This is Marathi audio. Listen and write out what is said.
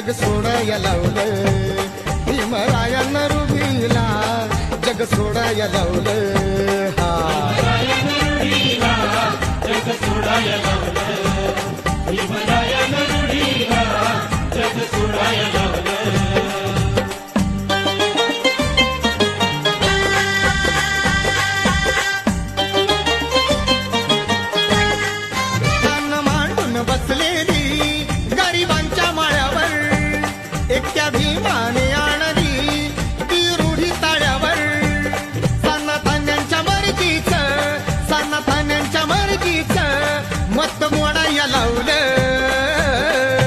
जग सोडाया लावलं. भीमरायांना रुबीला जग सोडाया लावलं. It's you